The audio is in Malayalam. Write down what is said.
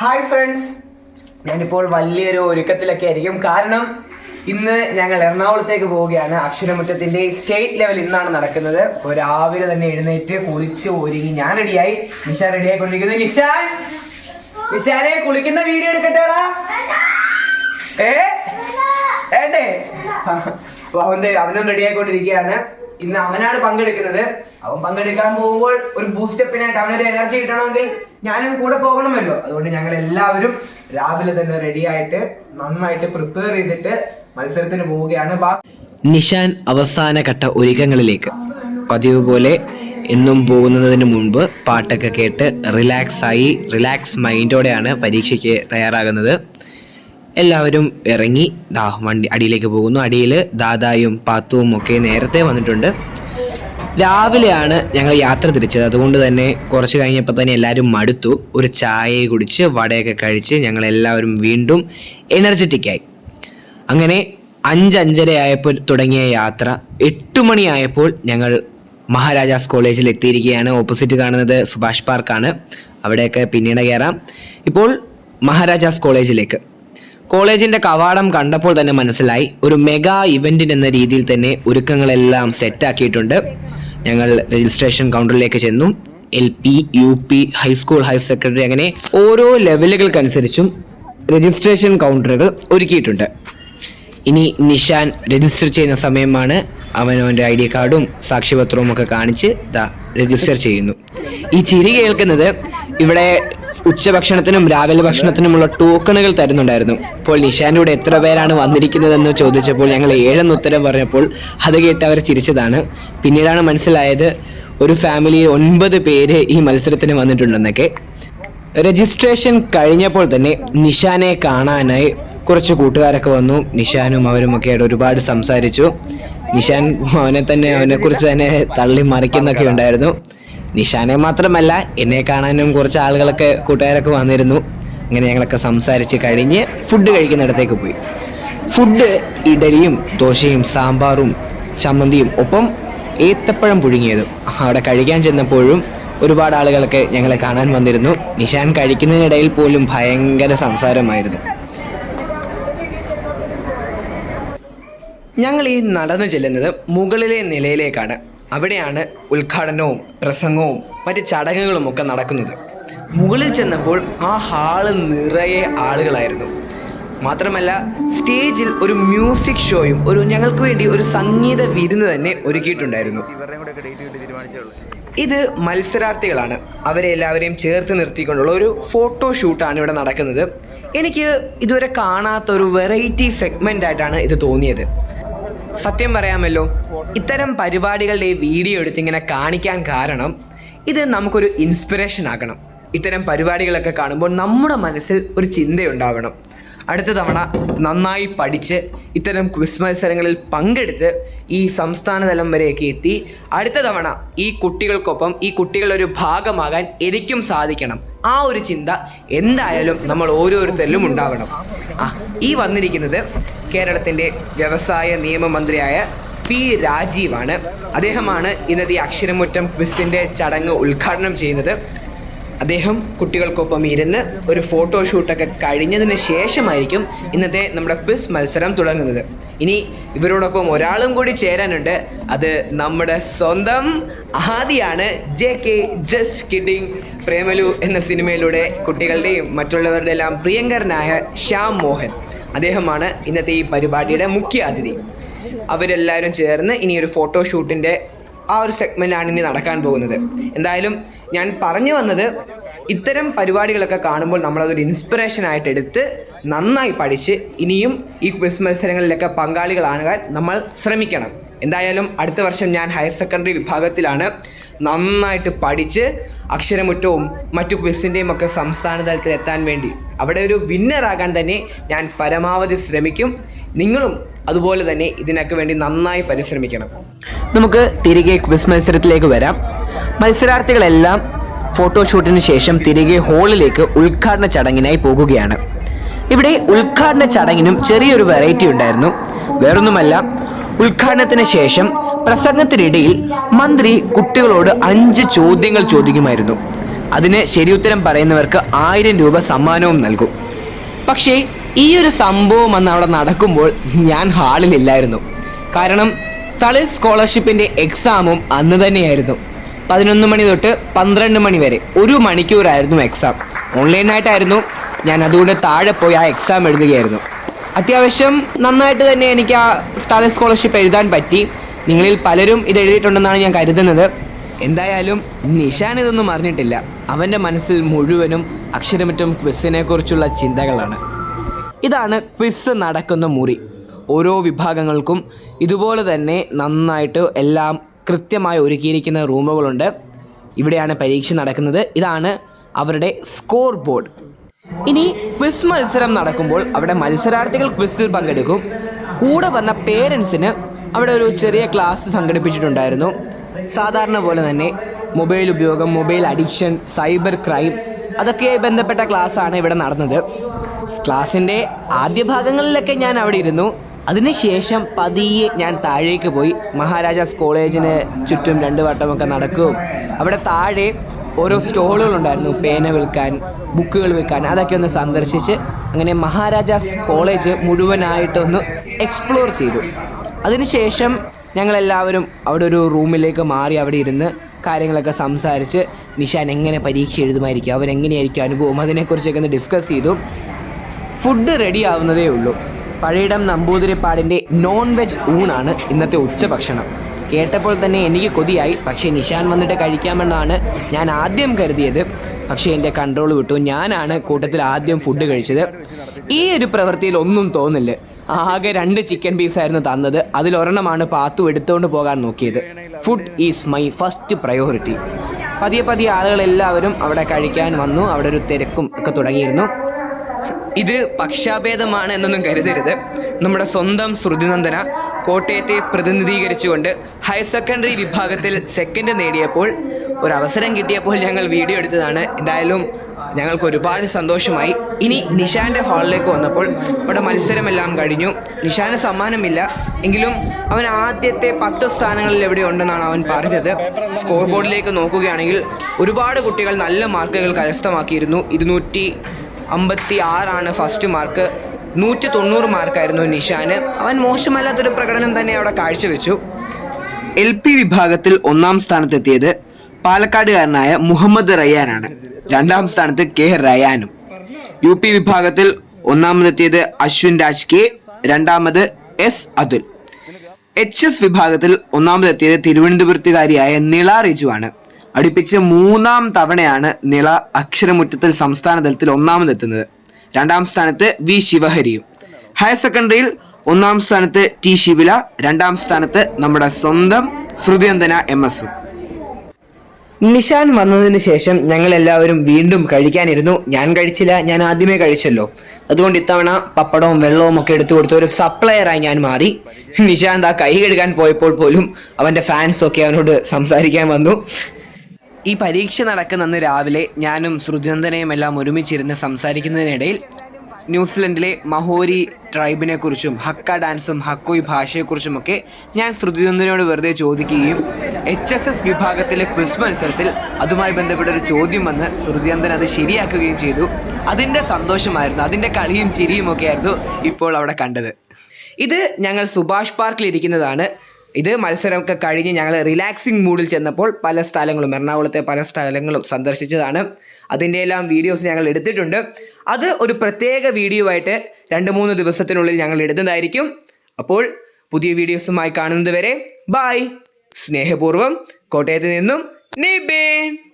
ഹായ് ഫ്രണ്ട്സ് ഞാനിപ്പോൾ വലിയൊരു ഒരുക്കത്തിലൊക്കെ ആയിരിക്കും. കാരണം ഇന്ന് ഞങ്ങൾ എറണാകുളത്തേക്ക് പോവുകയാണ്. അക്ഷരമുറ്റത്തിന്റെ സ്റ്റേറ്റ് ലെവൽ ഇന്നാണ് നടക്കുന്നത്. അപ്പോൾ രാവിലെ തന്നെ എഴുന്നേറ്റ് കുളിച്ച് ഒരുങ്ങി ഞാൻ റെഡിയായി നിഷ റെഡിയായി ആയിക്കൊണ്ടിരിക്കുന്നു. നിഷാൻ! നിഷാനെ കുളിക്കുന്ന വീഡിയോ എടുക്കട്ടെടാ. ഏ? ഏട്ടേ? അവന്റെ അവനും റെഡി ആയിക്കൊണ്ടിരിക്കുകയാണ്. ഇന്ന് അവനാണ് പങ്കെടുക്കുന്നത്. അവൻ പങ്കെടുക്കാൻ പോകുമ്പോൾ ഒരു ബൂസ്റ്റപ്പിനായിട്ട് അവനൊരു എനർജി കിട്ടണമെങ്കിൽ ഞാനും കൂടെ പോകണമല്ലോ. അതുകൊണ്ട് ഞങ്ങൾ എല്ലാവരും രാവിലെ തന്നെ റെഡിയായിട്ട് നന്നായിട്ട് പ്രിപ്പയർ ചെയ്തിട്ട് മത്സരത്തിന് പോവുകയാണ്. നിഷാൻ അവസാന ഘട്ട ഒരുക്കങ്ങളിലേക്ക്. പതിവ് പോലെ എന്നും പോകുന്നതിന് മുൻപ് പാട്ടൊക്കെ കേട്ട് റിലാക്സായി റിലാക്സ് മൈൻഡോടെയാണ് പരീക്ഷയ്ക്ക് തയ്യാറാകുന്നത്. എല്ലാവരും ഇറങ്ങി ദാ വണ്ടി അടിയിലേക്ക് പോകുന്നു. അടിയിൽ ദാദായും പാത്തുവും ഒക്കെ നേരത്തെ വന്നിട്ടുണ്ട്. രാവിലെയാണ് ഞങ്ങൾ യാത്ര തിരിച്ചത്. അതുകൊണ്ട് തന്നെ കുറച്ച് കഴിഞ്ഞപ്പോൾ തന്നെ എല്ലാവരും മടുത്തു. ഒരു ചായ കുടിച്ച് വടയൊക്കെ കഴിച്ച് ഞങ്ങൾ എല്ലാവരും വീണ്ടും എനർജറ്റിക്കായി അങ്ങനെ അഞ്ചഞ്ചര ആയപ്പോൾ തുടങ്ങിയ യാത്ര. എട്ട് മണിയായപ്പോൾ ഞങ്ങൾ മഹാരാജാസ് കോളേജിൽ എത്തിയിരിക്കുകയാണ്. ഓപ്പോസിറ്റ് കാണുന്നത് സുഭാഷ് പാർക്കാണ്. അവിടെയൊക്കെ പിന്നീട് കയറാം. ഇപ്പോൾ മഹാരാജാസ് കോളേജിലേക്ക്. കോളേജിന്റെ കവാടം കണ്ടപ്പോൾ തന്നെ മനസ്സിലായി. ഒരു മെഗാ ഇവന്റിന് എന്ന രീതിയിൽ തന്നെ ഒരുക്കങ്ങളെല്ലാം സെറ്റാക്കിയിട്ടുണ്ട് ഞങ്ങൾ രജിസ്ട്രേഷൻ കൗണ്ടറിലേക്ക് ചെന്നു. L P U P high school higher secondary അങ്ങനെ ഓരോ ലെവലുകൾക്കനുസരിച്ചും രജിസ്ട്രേഷൻ കൗണ്ടറുകൾ ഒരുക്കിയിട്ടുണ്ട്. ഇനി നിഷാൻ രജിസ്റ്റർ ചെയ്യുന്ന സമയമാണ്. അവൻ അവന്റെ ഐ ഡി കാർഡും സാക്ഷ്യപത്രവും ഒക്കെ കാണിച്ച് രജിസ്റ്റർ ചെയ്യുന്നു. ഈ ചിരി കേൾക്കുന്നത് ഇവിടെ ഉച്ചഭക്ഷണത്തിനും രാവിലെ ഭക്ഷണത്തിനുമുള്ള ടോക്കണുകൾ തരുന്നുണ്ടായിരുന്നു. ഇപ്പോൾ നിഷാന്റെ കൂടെ എത്ര പേരാണ് വന്നിരിക്കുന്നതെന്ന് ചോദിച്ചപ്പോൾ ഞങ്ങൾ ഏഴെന്ന് ഉത്തരം പറഞ്ഞപ്പോൾ അത് കേട്ട് അവർ ചിരിച്ചതാണ്. പിന്നീടാണ് മനസ്സിലായത് ഒരു ഫാമിലി ഒൻപത് പേര് ഈ മത്സരത്തിന് വന്നിട്ടുണ്ടെന്നൊക്കെ. രജിസ്ട്രേഷൻ കഴിഞ്ഞപ്പോൾ തന്നെ നിഷാനെ കാണാനായി കുറച്ച് കൂട്ടുകാരൊക്കെ വന്നു. നിഷാനും അവരും ഒക്കെ ആയിട്ട് ഒരുപാട് സംസാരിച്ചു. നിഷാൻ അവനെ തന്നെ അവനെ കുറിച്ച് തന്നെ തള്ളി മറിക്കുന്നൊക്കെ ഉണ്ടായിരുന്നു. നിഷാനെ മാത്രമല്ല എന്നെ കാണാനും കുറച്ച് ആളുകളൊക്കെ കൂട്ടുകാരൊക്കെ വന്നിരുന്നു. അങ്ങനെ ഞങ്ങളൊക്കെ സംസാരിച്ച് കഴിഞ്ഞ് ഫുഡ് കഴിക്കുന്നിടത്തേക്ക് പോയി. ഫുഡ് ഇഡലിയും ദോശയും സാമ്പാറും ചമ്മന്തിയും ഒപ്പം ഏത്തപ്പഴം പുഴുങ്ങിയതും. അവിടെ കഴിക്കാൻ ചെന്നപ്പോഴും ഒരുപാട് ആളുകളൊക്കെ ഞങ്ങളെ കാണാൻ വന്നിരുന്നു. നിഷാൻ കഴിക്കുന്നതിനിടയിൽ പോലും ഭയങ്കര സംസാരമായിരുന്നു. ഞങ്ങൾ ഈ നടന്നു ചെല്ലുന്നത് മുകളിലെ നിലയിലേക്കാണ്. അവിടെയാണ് ഉദ്ഘാടനവും പ്രസംഗവും മറ്റ് ചടങ്ങുകളും ഒക്കെ നടക്കുന്നത്. മുകളിൽ ചെന്നപ്പോൾ ആ ഹാൾ നിറയെ ആളുകളായിരുന്നു. മാത്രമല്ല സ്റ്റേജിൽ ഒരു മ്യൂസിക് ഷോയും ഒരു ഞങ്ങൾക്ക് വേണ്ടി ഒരു സംഗീത വിരുന്ന് തന്നെ ഒരുക്കിയിട്ടുണ്ടായിരുന്നു. ഇത് മത്സരാർത്ഥികളാണ്. അവരെ എല്ലാവരെയും ചേർത്ത് നിർത്തിക്കൊണ്ടുള്ള ഒരു ഫോട്ടോ ഷൂട്ടാണ് ഇവിടെ നടക്കുന്നത്. എനിക്ക് ഇതുവരെ കാണാത്ത ഒരു വെറൈറ്റി സെഗ്മെന്റ് ആയിട്ടാണ് ഇത് തോന്നിയത്. സത്യം പറയാമല്ലോ ഇത്തരം പരിപാടികളുടെ വീഡിയോ എടുത്ത് ഇങ്ങനെ കാണിക്കാൻ കാരണം ഇത് നമുക്കൊരു ഇൻസ്പിറേഷൻ ആകണം. ഇത്തരം പരിപാടികളൊക്കെ കാണുമ്പോൾ നമ്മുടെ മനസ്സിൽ ഒരു ചിന്തയുണ്ടാവണം. അടുത്ത തവണ നന്നായി പഠിച്ച് ഇത്തരം ക്വിസ് മത്സരങ്ങളിൽ പങ്കെടുത്ത് ഈ സംസ്ഥാന തലം വരെയൊക്കെ എത്തി അടുത്ത തവണ ഈ കുട്ടികൾക്കൊപ്പം ഈ കുട്ടികളൊരു ഭാഗമാകാൻ എനിക്കും സാധിക്കണം. ആ ഒരു ചിന്ത എന്തായാലും നമ്മൾ ഓരോരുത്തരിലും ഉണ്ടാവണം. ആ ഈ വന്നിരിക്കുന്നത് കേരളത്തിന്റെ വ്യവസായ നിയമമന്ത്രിയായ പി രാജീവാണ്. അദ്ദേഹമാണ് ഇന്നത്തെ അക്ഷരമുറ്റം ക്വിസിന്റെ ചടങ്ങ് ഉദ്ഘാടനം ചെയ്യുന്നത്. അദ്ദേഹം കുട്ടികൾക്കൊപ്പം ഇരുന്ന് ഒരു ഫോട്ടോഷൂട്ടൊക്കെ കഴിഞ്ഞതിന് ശേഷമായിരിക്കും ഇന്നത്തെ നമ്മുടെ ക്വിസ് മത്സരം തുടങ്ങുന്നത്. ഇനി ഇവരോടൊപ്പം ഒരാളും കൂടി ചേരാനുണ്ട്. അത് നമ്മുടെ സ്വന്തം ആദിയാണ് J K just kidding Premalu എന്ന സിനിമയിലൂടെ കുട്ടികളുടെയും മറ്റുള്ളവരുടെ എല്ലാം പ്രിയങ്കരനായ ശ്യാം മോഹൻ. അദ്ദേഹമാണ് ഇന്നത്തെ ഈ പരിപാടിയുടെ മുഖ്യ അതിഥി. അവരെല്ലാവരും ചേർന്ന് ഇനി ഒരു ഫോട്ടോഷൂട്ടിന്റെ ആ ഒരു സെഗ്മെന്റാണ് ഇനി നടക്കാൻ പോകുന്നത്. എന്തായാലും ഞാൻ പറഞ്ഞു വന്നത് ഇത്തരം പരിപാടികളൊക്കെ കാണുമ്പോൾ നമ്മളതൊരു ഇൻസ്പിറേഷൻ ആയിട്ട് എടുത്ത് നന്നായി പഠിച്ച് ഇനിയും ഈ ക്വിസ് മത്സരങ്ങളിലൊക്കെ പങ്കാളികളാകാൻ നമ്മൾ ശ്രമിക്കണം. എന്തായാലും അടുത്ത വർഷം ഞാൻ ഹയർ സെക്കൻഡറി വിഭാഗത്തിലാണ് നന്നായിട്ട് പഠിച്ച് അക്ഷരമുറ്റവും മറ്റു ക്വിസിന്റെയും ഒക്കെ സംസ്ഥാന തലത്തിൽ എത്താൻ വേണ്ടി അവിടെ ഒരു വിന്നറാകാൻ തന്നെ ഞാൻ പരമാവധി ശ്രമിക്കും. നിങ്ങളും അതുപോലെ തന്നെ ഇതിനൊക്കെ വേണ്ടി നന്നായി പരിശ്രമിക്കണം. നമുക്ക് തിരികെ ക്വിസ് മത്സരത്തിലേക്ക് വരാം. മത്സരാർത്ഥികളെല്ലാം ഫോട്ടോഷൂട്ടിന് ശേഷം തിരികെ ഹാളിലേക്ക് ഉദ്ഘാടന ചടങ്ങിനായി പോകുകയാണ്. ഇവിടെ ഉദ്ഘാടന ചടങ്ങിനും ചെറിയൊരു വെറൈറ്റി ഉണ്ടായിരുന്നു. വേറൊന്നുമല്ല ഉദ്ഘാടനത്തിന് ശേഷം പ്രസംഗത്തിനിടയിൽ മന്ത്രി കുട്ടികളോട് അഞ്ച് ചോദ്യങ്ങൾ ചോദിക്കുമായിരുന്നു. അതിന് ശരിയുത്തരം പറയുന്നവർക്ക് ആയിരം രൂപ സമ്മാനവും നൽകും. പക്ഷേ ഈ ഒരു സംഭവം അന്ന് അവിടെ നടക്കുമ്പോൾ ഞാൻ ഹാളിലില്ലായിരുന്നു കാരണം തളി സ്കോളർഷിപ്പിന്റെ എക്സാമും അന്ന് തന്നെയായിരുന്നു. പതിനൊന്ന് മണി തൊട്ട് പന്ത്രണ്ട് മണി വരെ ഒരു മണിക്കൂറായിരുന്നു എക്സാം. ഓൺലൈനായിട്ടായിരുന്നു ഞാൻ അതുകൊണ്ട് താഴെ പോയി ആ എക്സാം എഴുതുകയായിരുന്നു. അത്യാവശ്യം നന്നായിട്ട് തന്നെ എനിക്ക് ആ തളിർ സ്കോളർഷിപ്പ് എഴുതാൻ പറ്റി. നിങ്ങളിൽ പലരും ഇത് എഴുതിയിട്ടുണ്ടെന്നാണ് ഞാൻ കരുതുന്നത്. എന്തായാലും നിഷാൻ ഇതൊന്നും അറിഞ്ഞിട്ടില്ല. അവന്റെ മനസ്സിൽ മുഴുവനും അക്ഷരമറ്റം ക്വിസിനെ കുറിച്ചുള്ള ചിന്തകളാണ്. ഇതാണ് ക്വിസ് നടക്കുന്ന മുറി. ഓരോ വിഭാഗങ്ങൾക്കും ഇതുപോലെ തന്നെ നന്നായിട്ട് എല്ലാം കൃത്യമായി ഒരുക്കിയിരിക്കുന്ന റൂമുകളുണ്ട്. ഇവിടെയാണ് പരീക്ഷ നടക്കുന്നത്. ഇതാണ് അവരുടെ സ്കോർ ബോർഡ് ഇനി ക്വിസ് മത്സരം നടക്കുമ്പോൾ അവിടെ മത്സരാർത്ഥികൾ ക്വിസിൽ പങ്കെടുക്കും. കൂടെ വന്ന പേരൻസിന് അവിടെ ഒരു ചെറിയ ക്ലാസ് സംഘടിപ്പിച്ചിട്ടുണ്ടായിരുന്നു. സാധാരണ പോലെ തന്നെ മൊബൈൽ ഉപയോഗം മൊബൈൽ അഡിക്ഷൻ സൈബർ ക്രൈം അതൊക്കെ ബന്ധപ്പെട്ട ക്ലാസ്സാണ് ഇവിടെ നടന്നത്. ക്ലാസ്സിന്റെ ആദ്യ ഭാഗങ്ങളിലൊക്കെ ഞാൻ അവിടെ ഇരുന്നു. അതിനുശേഷം പതിയെ ഞാൻ താഴേക്ക് പോയി. മഹാരാജാസ് കോളേജിന് ചുറ്റും രണ്ട് വട്ടമൊക്കെ നടക്കും. അവിടെ താഴെ ഓരോ സ്റ്റോളുകളുണ്ടായിരുന്നു പേന വിൽക്കാൻ ബുക്കുകൾ വിൽക്കാൻ അതൊക്കെ ഒന്ന് സന്ദർശിച്ച് അങ്ങനെ മഹാരാജാസ് കോളേജ് മുഴുവനായിട്ടൊന്ന് എക്സ്പ്ലോർ ചെയ്തു. അതിനുശേഷം ഞങ്ങളെല്ലാവരും അവിടെ ഒരു റൂമിലേക്ക് മാറി അവിടെ ഇരുന്ന് കാര്യങ്ങളൊക്കെ സംസാരിച്ച് നിഷാൻ എങ്ങനെ പരീക്ഷ എഴുതുമായിരിക്കും അവൻ എങ്ങനെയായിരിക്കും അനുഭവം അതിനെക്കുറിച്ചൊക്കെ ഒന്ന് ഡിസ്കസ് ചെയ്തു. ഫുഡ് റെഡി ആവുന്നതേ ഉള്ളൂ. പഴയിടം നമ്പൂതിരിപ്പാടിന്റെ നോൺ വെജ് ഊണാണ് ഇന്നത്തെ ഉച്ചഭക്ഷണം. കേട്ടപ്പോൾ തന്നെ എനിക്ക് കൊതിയായി. പക്ഷേ നിഷാൻ വന്നിട്ട് കഴിക്കാമെന്നാണ് ഞാൻ ആദ്യം കരുതിയത്. പക്ഷേ എന്റെ കൺട്രോൾ വിട്ടു. ഞാനാണ് കൂട്ടത്തിൽ ആദ്യം ഫുഡ് കഴിച്ചത്. ഈ ഒരു പ്രവൃത്തിയിൽ ഒന്നും തോന്നില്ല. ആകെ രണ്ട് ചിക്കൻ പീസായിരുന്നു തന്നത്. അതിലൊരെണ്ണമാണ് പാത്തു എടുത്തുകൊണ്ട് പോകാൻ നോക്കിയത്. Food is my first priority പതിയെ പതിയെ ആളുകളെല്ലാവരും അവിടെ കഴിക്കാൻ വന്നു. അവിടെ ഒരു തിരക്കും ഒക്കെ തുടങ്ങിയിരുന്നു. ഇത് പക്ഷാഭേദമാണ് എന്നൊന്നും കരുതരുത്. നമ്മുടെ സ്വന്തം ശ്രുതിനന്ദന കോട്ടയത്തെ പ്രതിനിധീകരിച്ചുകൊണ്ട് ഹയർ സെക്കൻഡറി വിഭാഗത്തിൽ സെക്കൻഡ് നേടിയപ്പോൾ ഒരു അവസരം കിട്ടിയപ്പോൾ ഞങ്ങൾ വീഡിയോ എടുത്തതാണ്. എന്തായാലും ഞങ്ങൾക്ക് ഒരുപാട് സന്തോഷമായി. ഇനി നിഷാന്റെ ഹാളിലേക്ക് വന്നപ്പോൾ അവിടെ മത്സരമെല്ലാം കഴിഞ്ഞു. നിഷാന് സമ്മാനമില്ല. എങ്കിലും അവൻ ആദ്യത്തെ പത്ത് സ്ഥാനങ്ങളിൽ എവിടെ ഉണ്ടെന്നാണ് അവൻ പറഞ്ഞത്. സ്കോർ ബോർഡിലേക്ക് നോക്കുകയാണെങ്കിൽ ഒരുപാട് കുട്ടികൾ നല്ല മാർക്കുകൾ കരസ്ഥമാക്കിയിരുന്നു. ഇരുന്നൂറ്റി അമ്പത്തി ആറാണ് ഫസ്റ്റ് മാർക്ക്. നൂറ്റി തൊണ്ണൂറ് മാർക്കായിരുന്നു നിഷാന്. അവൻ മോശമല്ലാത്തൊരു പ്രകടനം തന്നെ അവിടെ കാഴ്ചവെച്ചു. എൽ പി വിഭാഗത്തിൽ ഒന്നാം സ്ഥാനത്തെത്തിയത് പാലക്കാടുകാരനായ മുഹമ്മദ് റയ്യാനാണ് രണ്ടാം സ്ഥാനത്ത് കെ റയാനും. യു പി വിഭാഗത്തിൽ ഒന്നാമതെത്തിയത് അശ്വിൻ രാജ് കെ രണ്ടാമത് എസ് അതുൽ. എച്ച് എസ് വിഭാഗത്തിൽ ഒന്നാമതെത്തിയത് തിരുവനന്തപുരത്തുകാരിയായ നിള റിജുവാണ്. അടുപ്പിച്ച് മൂന്നാം തവണയാണ് നിള അക്ഷരമുറ്റത്തിൽ സംസ്ഥാന തലത്തിൽ ഒന്നാമതെത്തുന്നത്. രണ്ടാം സ്ഥാനത്ത് വി ശിവഹരിയും. ഹയർ സെക്കൻഡറിയിൽ ഒന്നാം സ്ഥാനത്ത് ടി ശിവില രണ്ടാം സ്ഥാനത്ത് നമ്മുടെ സ്വന്തം ശ്രുതിയന്തന എം എസും നിഷാൻ വന്നതിന് ശേഷം ഞങ്ങൾ എല്ലാവരും വീണ്ടും കഴിക്കാനിരുന്നു. ഞാൻ കഴിച്ചില്ല ഞാൻ ആദ്യമേ കഴിച്ചല്ലോ. അതുകൊണ്ട് ഇത്തവണ പപ്പടവും വെള്ളവും ഒക്കെ എടുത്തു കൊടുത്ത ഒരു സപ്ലയറായി ഞാൻ മാറി. നിഷാന്ത് ആ കൈ കഴുകാൻ പോയപ്പോൾ പോലും അവന്റെ ഫാൻസ് ഒക്കെ അവനോട് സംസാരിക്കാൻ വന്നു. ഈ പരീക്ഷ നടക്കുന്ന അന്ന് രാവിലെ ഞാനും ശ്രുതിനന്ദനയും എല്ലാം ഒരുമിച്ചിരുന്ന് സംസാരിക്കുന്നതിനിടയിൽ ന്യൂസിലൻഡിലെ മഹോരി ട്രൈബിനെ കുറിച്ചും ഹക്ക ഡാൻസും ഹക്കോയ് ഭാഷയെക്കുറിച്ചുമൊക്കെ ഞാൻ ശ്രുതിനന്ദനോട് വെറുതെ ചോദിക്കുകയും എച്ച് എസ് എസ് വിഭാഗത്തിലെ ക്വിസ് മത്സരത്തിൽ അതുമായി ബന്ധപ്പെട്ട ഒരു ചോദ്യം വന്ന് ശ്രുതിനന്ദൻ അത് ശരിയാക്കുകയും ചെയ്തു. അതിന്റെ സന്തോഷമായിരുന്നു. അതിന്റെ കളിയും ചിരിയും ഒക്കെ ആയിരുന്നു ഇപ്പോൾ അവിടെ കണ്ടത്. ഇത് ഞങ്ങൾ സുഭാഷ് പാർക്കിൽ ഇരിക്കുന്നതാണ്. ഇത് മത്സരമൊക്കെ കഴിഞ്ഞ് ഞങ്ങൾ റിലാക്സിങ് മൂഡിൽ ചെന്നപ്പോൾ പല സ്ഥലങ്ങളും എറണാകുളത്തെ പല സ്ഥലങ്ങളും സന്ദർശിച്ചതാണ്. അതിന്റെ എല്ലാം വീഡിയോസ് ഞങ്ങൾ എടുത്തിട്ടുണ്ട്. അത് ഒരു പ്രത്യേക വീഡിയോ ആയിട്ട് രണ്ട് മൂന്ന് ദിവസത്തിനുള്ളിൽ ഞങ്ങൾ എടുത്തതായിരിക്കും. അപ്പോൾ പുതിയ വീഡിയോസുമായി കാണുന്നത് വരെ ബായ് സ്നേഹപൂർവം കോട്ടയത്ത് നിന്നും നിബേൻ.